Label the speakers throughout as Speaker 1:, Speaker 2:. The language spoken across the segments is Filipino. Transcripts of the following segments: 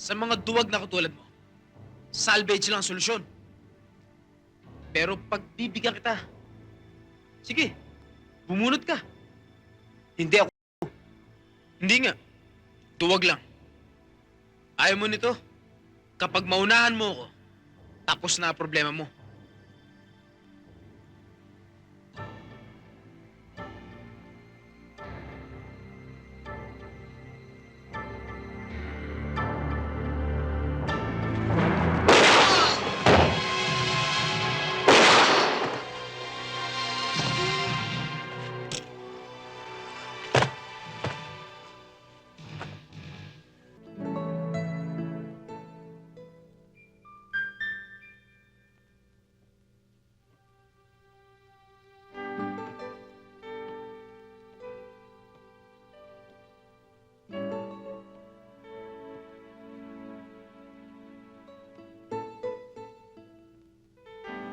Speaker 1: Sa mga duwag na katulad mo, salvage lang ang solusyon. Pero pagbibigyan kita, sige, bumunot ka.
Speaker 2: Hindi ako.
Speaker 1: Hindi nga. Duwag lang. Ayaw mo nito? Kapag maunahan mo ako, tapos na problema mo.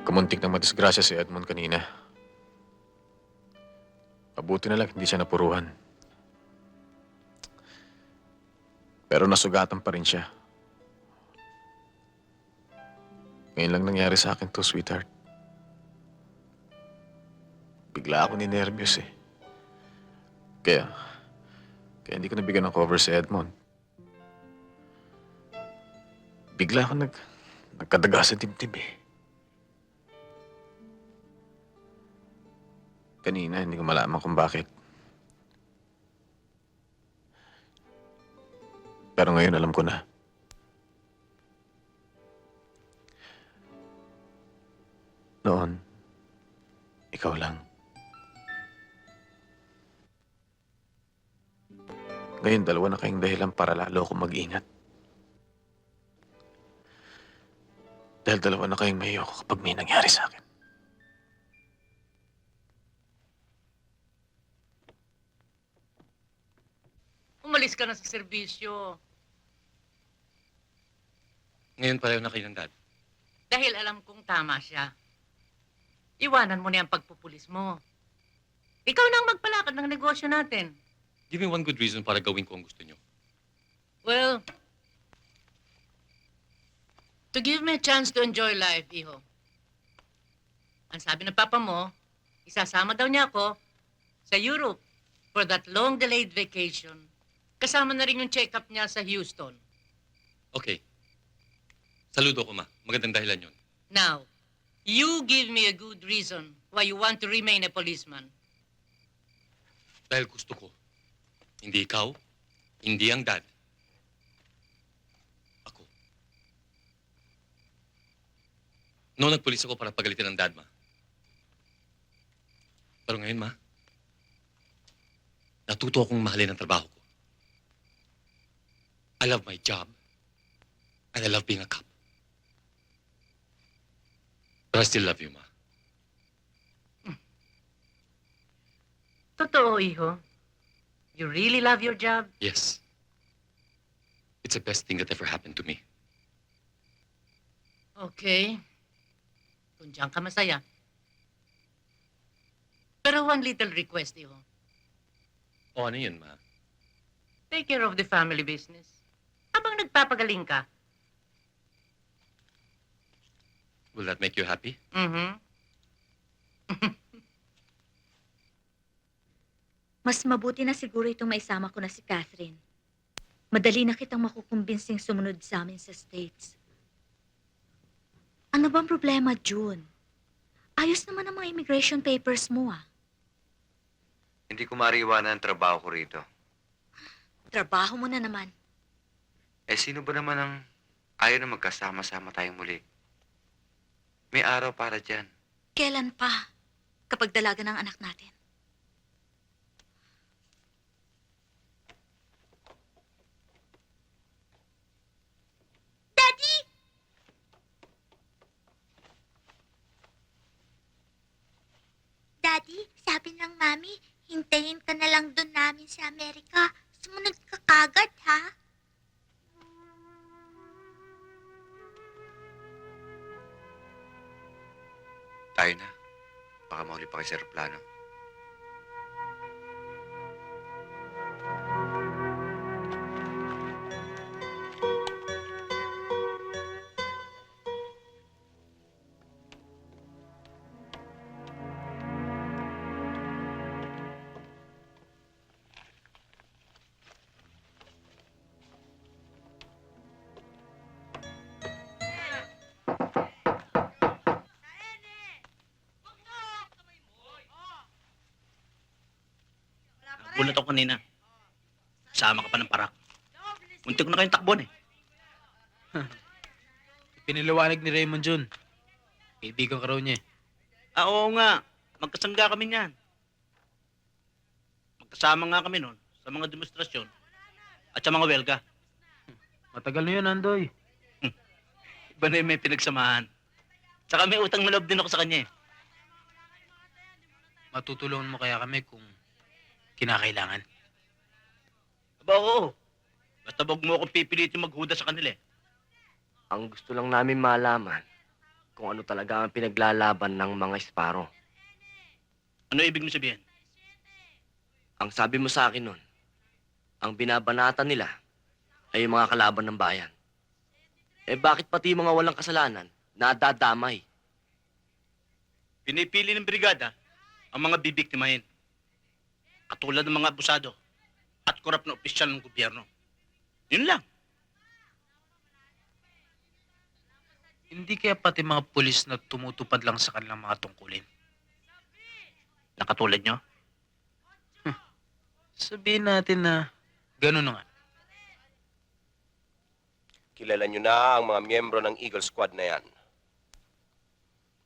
Speaker 3: Kamuntik na madisgrasya si Edmond kanina. Mabuti na lang hindi siya napuruhan. Pero nasugatan pa rin siya. Ngayon lang nangyari sa akin to, sweetheart. Bigla ako ninervyos eh. Kaya, kaya hindi ko nabigyan ng cover si Edmond. Bigla ako nag, nagkadaga sa dibdib eh. Kanina, hindi ko malaman kung bakit. Pero ngayon alam ko na. Noon, ikaw lang. Ngayon, dalawa na kayong dahilan para lalo akong mag-ingat. Dahil dalawa na kayong may kapag may nangyari sa akin.
Speaker 4: Ka na sa serbisyo.
Speaker 5: Ngayon pareho na kayo ng dad.
Speaker 4: Dahil alam kong tama siya. Iwanan mo na yung pagpupulis mo. Ikaw na ang magpalakad ng negosyo natin.
Speaker 5: Give me one good reason para gawin ko ang gusto nyo.
Speaker 4: Well, to give me a chance to enjoy life, iho. Ang sabi ng papa mo, isasama daw niya ako sa Europe for that long-delayed vacation. Kasama na rin yung check-up niya sa Houston.
Speaker 5: Okay. Saludo ko, ma. Magandang dahilan yun.
Speaker 4: Now, you give me a good reason why you want to remain a policeman.
Speaker 5: Dahil gusto ko. Hindi ikaw, hindi ang dad. Ako. Noong nagpulis ako para pagalitin ang dad, ma. Pero ngayon, ma, natuto akong mahalin ang trabaho ko. I love my job, and I love being a cop. But I still love you, ma.
Speaker 4: Totoo, iho. You really love your job?
Speaker 5: Yes. It's the best thing that ever happened to me.
Speaker 4: Okay. Kung diyan ka masaya. Pero one little request, iho.
Speaker 5: O ano yun, ma?
Speaker 4: Take care of the family business. Nagpapagaling ka.
Speaker 5: Will that make you happy?
Speaker 4: Mm-hmm.
Speaker 6: Mas mabuti na siguro itong maisama ko na si Catherine. Madali na kitang makukumbinsing sumunod sa amin sa States. Ano bang problema, June? Ayos naman ang mga immigration papers mo, ah.
Speaker 2: Hindi ko mariiwanan ang trabaho ko rito.
Speaker 6: Trabaho mo na naman.
Speaker 2: Eh, sino ba naman ang ayaw na magkasama-sama tayong muli? May araw para dyan.
Speaker 6: Kailan pa? Kapag dalaga ng anak natin. Daddy!
Speaker 7: Daddy, sabi ng mami, hintayin ka na lang doon namin sa Amerika. Sumunod ka kagad, ha?
Speaker 2: Tayo na. Baka mahuli pa kayo sa aeroplano.
Speaker 8: Nagulat ako kanina. Sama ka pa ng parak. Muntik ko na kayong takbon eh.
Speaker 1: Piniliwanag ni Raymond Jun. Kaibigan ka raw niya eh.
Speaker 8: Ah, oo nga. Magkasangga kami niyan. Magkasama nga kami noon sa mga demonstrasyon at sa mga welga.
Speaker 1: Matagal na yun, Andoy.
Speaker 8: Iba na yung may pinagsamahan. Tsaka may utang na loob din ako sa kanya eh.
Speaker 1: Matutulungan mo kaya kami kung kinakailangan.
Speaker 8: Aba, oo. Basta wag mo akong pipilitin maghuda sa kanila eh.
Speaker 9: Ang gusto lang namin malaman kung ano talaga ang pinaglalaban ng mga Esparo.
Speaker 8: Ano ibig mo sabihin?
Speaker 9: Ang sabi mo sa akin nun, ang binabanatan nila ay yung mga kalaban ng bayan. Eh bakit pati yung mga walang kasalanan nadadamay?
Speaker 8: Pinipili ng brigada ang mga bibiktimahin. Katulad ng mga abusado at korap na opisyal ng gobyerno. Yun lang.
Speaker 1: Hindi kaya pati mga pulis na tumutupad lang sa kanilang mga tungkulin.
Speaker 8: Nakatulad nyo.
Speaker 1: Sabihin natin na gano'n na nga.
Speaker 10: Kilala nyo na ang mga miyembro ng Eagle Squad na yan.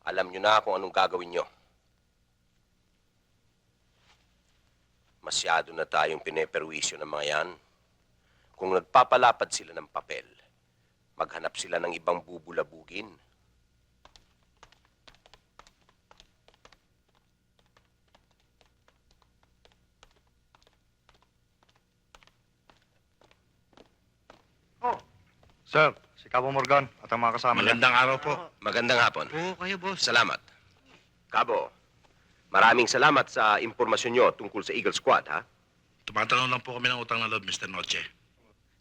Speaker 10: Alam nyo na kung anong gagawin nyo. Masyado na tayong pineperwisyo ng mga yan. Kung nagpapalapad sila ng papel, maghanap sila ng ibang bubulabugin.
Speaker 11: Sir, si Cabo Morgan at ang mga kasama niya.
Speaker 10: Magandang araw po. Magandang hapon.
Speaker 2: Oo, kayo, boss.
Speaker 10: Salamat. Cabo, maraming salamat sa impormasyon nyo tungkol sa Eagle Squad, ha?
Speaker 11: Tumatanong lang po kami ng utang na loob, Mr. Noche.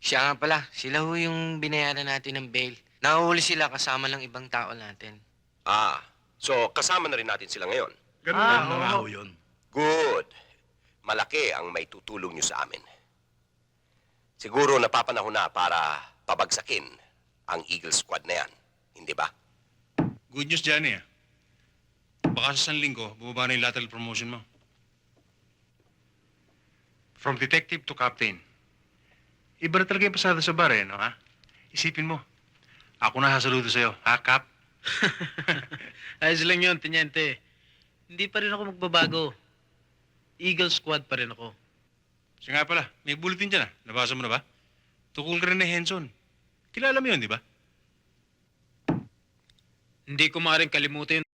Speaker 2: Siya nga pala, sila ho yung binayaran natin ng bail. Nahuhuli sila kasama ng ibang tao natin.
Speaker 10: Ah, so kasama na rin natin sila ngayon.
Speaker 11: Ganun lang na nga ho yun.
Speaker 10: Good. Malaki ang may tutulong nyo sa amin. Siguro napapanahon na para pabagsakin ang Eagle Squad na yan. Hindi ba?
Speaker 11: Good news, Johnny. ah. Baka sa isang linggo, bumaba na yung lateral promotion mo. From detective to captain. Iba na talaga yung pasada sa bar, eh, no, ha? Isipin mo. Ako na sasaludo sa'yo, ha, Cap?
Speaker 1: Ayos lang yun, Teniente. Hindi pa rin ako magbabago. Eagle Squad pa rin ako.
Speaker 11: Siya nga pala, may bulletin dyan, ah. Nabasa mo na ba? Tukol ka rin na Henson. Kilala mo yun, di ba?
Speaker 1: Hindi ko maaaring kalimutan yun.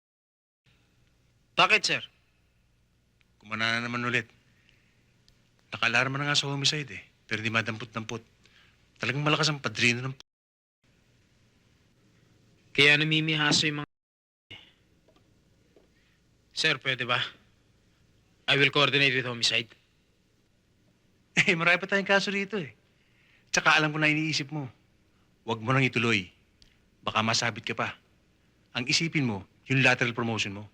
Speaker 1: Bakit, sir?
Speaker 11: Kumana na naman ulit. Nakalarma na nga sa homicide eh. Pero di madampot-dampot. Talagang malakas ang padrino ng...
Speaker 1: Kaya namimihaso yung mga... Sir, pwede ba? I will coordinate with homicide.
Speaker 11: Eh, marami pa tayong kaso rito eh. Tsaka alam ko na iniisip mo. Huwag mo nang ituloy. Baka masabit ka pa. Ang isipin mo, yung lateral promotion mo.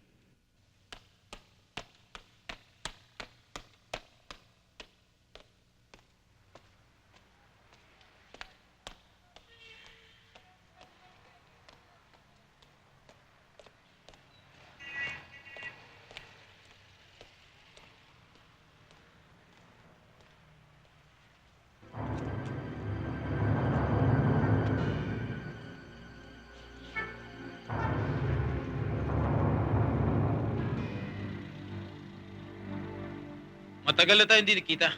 Speaker 1: Matagal na tayo hindi nakita.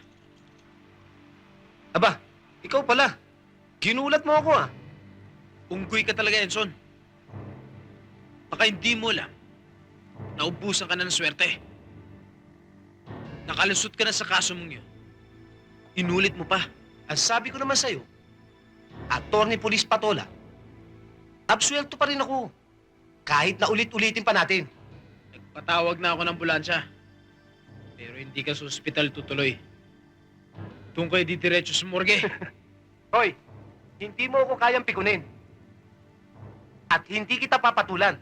Speaker 9: Aba, ikaw pala. Ginulat mo ako ah.
Speaker 1: Unggoy ka talaga, Enson. Baka hindi mo lang. Naubusan ka na ng swerte. Nakalusot ka na sa kaso mong yun. Inulit mo pa.
Speaker 9: Ang sabi ko naman sa'yo, Attorney Police Patola, absuelto pa rin ako. Kahit na ulit-ulitin pa natin.
Speaker 1: Nagpatawag na ako ng ambulansya. Pero hindi ka sa ospital tutuloy. Doon kayo didiretso sa morgue.
Speaker 9: Hoy, hindi mo ako kayang pikunin. At hindi kita papatulan.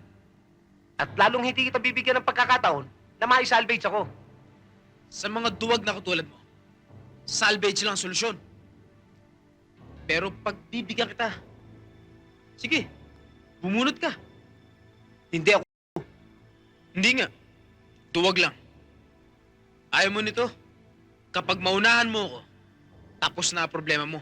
Speaker 9: At lalong hindi kita bibigyan ng pagkakataon na maisalvage ako.
Speaker 1: sa mga duwag na katulad mo, salvage lang ang solusyon. Pero pag bibigyan kita, sige, bumunot ka.
Speaker 9: Hindi ako
Speaker 1: Hindi nga, duwag lang. Ayaw mo nito, Kapag maunahan mo ko, tapos na problema mo.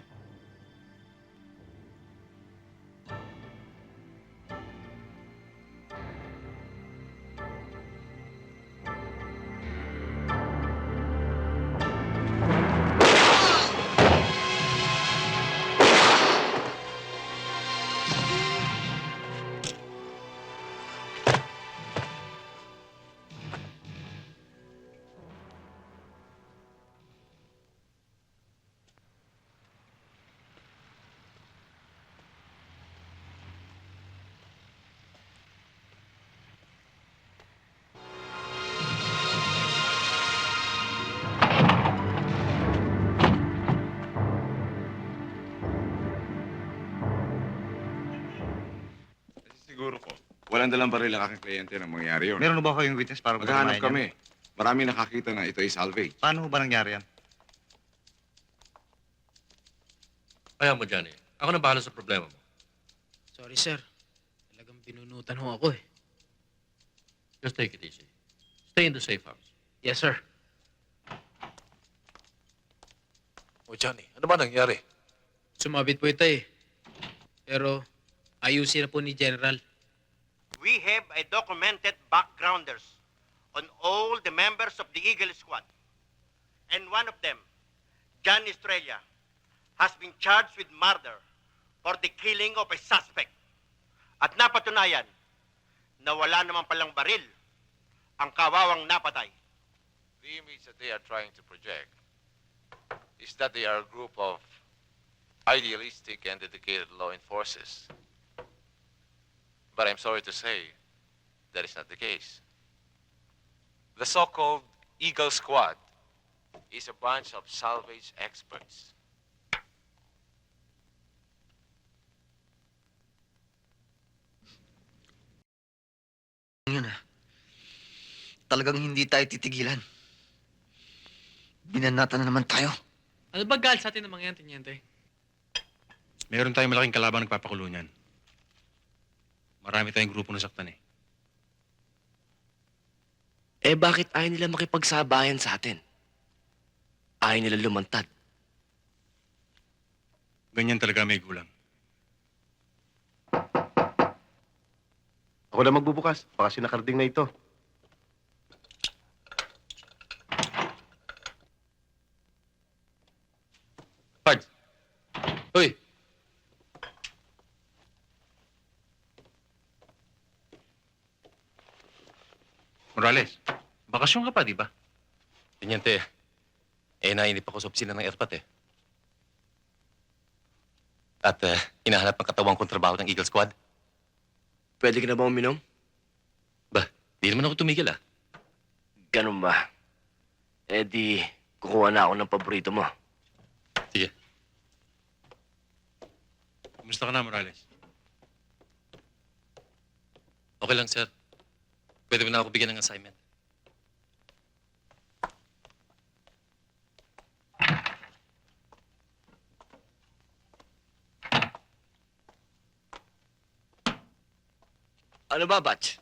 Speaker 12: Siguro po. Walang dalang baril ang aking kliyente na mangyari yun.
Speaker 13: Meron ba kayong witness para
Speaker 12: Maghahanap kami. Marami nakakita na ito ay salvage.
Speaker 13: Paano ba nangyari yan?
Speaker 5: Kaya mo, Johnny. Ako na bahala sa problema mo.
Speaker 1: Sorry, sir. Talagang binunutan ho ako eh.
Speaker 5: Just take it easy. Stay in the safe house.
Speaker 1: Yes, sir.
Speaker 3: O Johnny, ano ba nangyari?
Speaker 1: Sumabit po ito eh. Pero ayusin na po ni General.
Speaker 8: A documented backgrounders on all the members of the Eagle Squad. And one of them, John Estrella, has been charged with murder for the killing of a suspect. At napatunayan na wala naman palang baril ang kawawang napatay.
Speaker 14: The image that they are trying to project is that they are a group of idealistic and dedicated law enforcers. But I'm sorry to say, that is not the case. The so-called Eagle Squad is a bunch of salvage experts.
Speaker 9: Yun ah. Talagang hindi tayo titigilan. Binanata na naman tayo.
Speaker 1: Ano ba gal sa atin ng mga yan, Tiniente?
Speaker 11: Meron tayong malaking kalabang nagpapakulo niyan. Marami tayong grupo na saktan eh.
Speaker 9: Eh bakit ayaw nila makipagsabayan sa atin? Ayaw nila lumantad.
Speaker 11: Ganyan talaga may gulang.
Speaker 13: Ako na magbubukas. Baka sinakarding na ito.
Speaker 11: Morales, bakasyon ka pa, di ba?
Speaker 5: Tiniente, eh nainip ako sa opisina ng ERPAT eh. At eh, hinahanap ang katawang kontrabaho ng Eagle Squad.
Speaker 9: Pwede ka na ba uminom?
Speaker 5: Ba, di naman ako tumigil ah.
Speaker 9: Ganun ba? Eh di, kukuha na ako ng paborito mo.
Speaker 5: Sige.
Speaker 11: Kumusta ka na, Morales?
Speaker 5: Okay lang, sir. Pwede mo na ako bigyan ng assignment.
Speaker 9: Ano ba, Batch?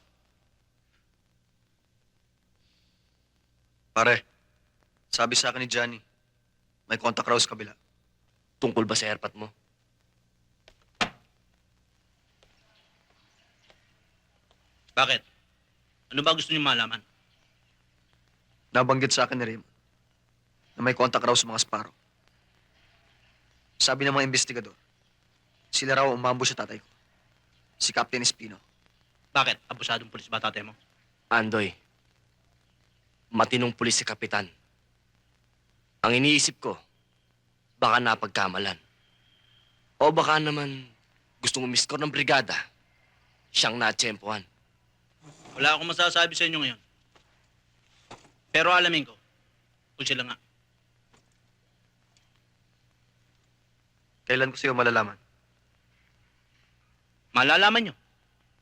Speaker 13: Pare, sabi sa akin ni Johnny, may contact raw sa kabila.
Speaker 9: Tungkol ba sa airpat mo?
Speaker 8: Bakit? Ano ba gusto niyo malaman?
Speaker 13: Nabanggit sa akin ni Raymond na may contact raw sa mga Sparrow. Sabi ng mga investigador, sila raw umambush sa tatay ko. Si Captain Espino.
Speaker 8: Bakit? Abusadong pulis ba tatay mo?
Speaker 9: Andoy, matinong pulis si Kapitan. Ang iniisip ko, baka napagkamalan. O baka naman gustong umiskor ng brigada, siyang natsempuhan.
Speaker 8: Wala akong masasabi sa inyo ngayon. Pero alamin ko, kung sila nga.
Speaker 13: Kailan ko sa'yo malalaman?
Speaker 8: Malalaman nyo.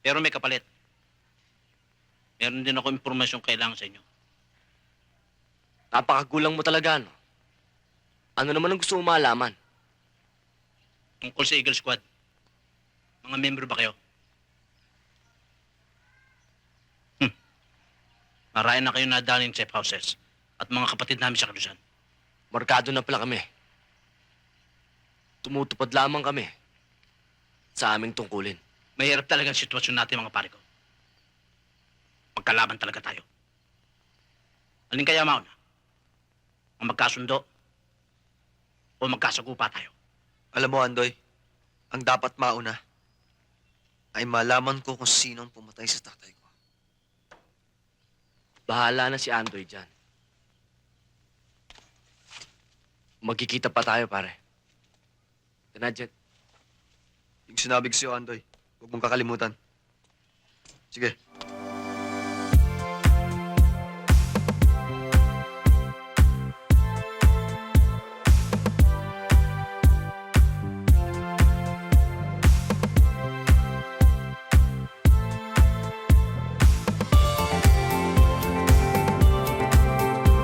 Speaker 8: Pero may kapalit. Meron din ako impormasyong kailangan sa inyo.
Speaker 9: Napakagulang mo talaga, no? Ano naman ang gusto mo malaman?
Speaker 8: Tungkol sa Eagle Squad. Mga membro ba kayo? Marami na kayo nadalhin safe houses at mga kapatid namin sa Kalusan.
Speaker 9: Markado na pala kami. Tumutupad lamang kami sa aming tungkulin.
Speaker 8: Mahirap talaga ang sitwasyon natin mga pare ko. Magkalaban talaga tayo. Alin kaya mauna? Ang magkasundo o magkasagupa tayo?
Speaker 13: Alam mo, Andoy, ang dapat mauna ay malaman ko kung sino ang pumatay sa tatay.
Speaker 9: Bahala na si Andoy dyan. Magkikita pa tayo, pare. Tara, Jet.
Speaker 13: Yung sinabi ko sa'yo, Andoy, huwag mong kakalimutan. Sige,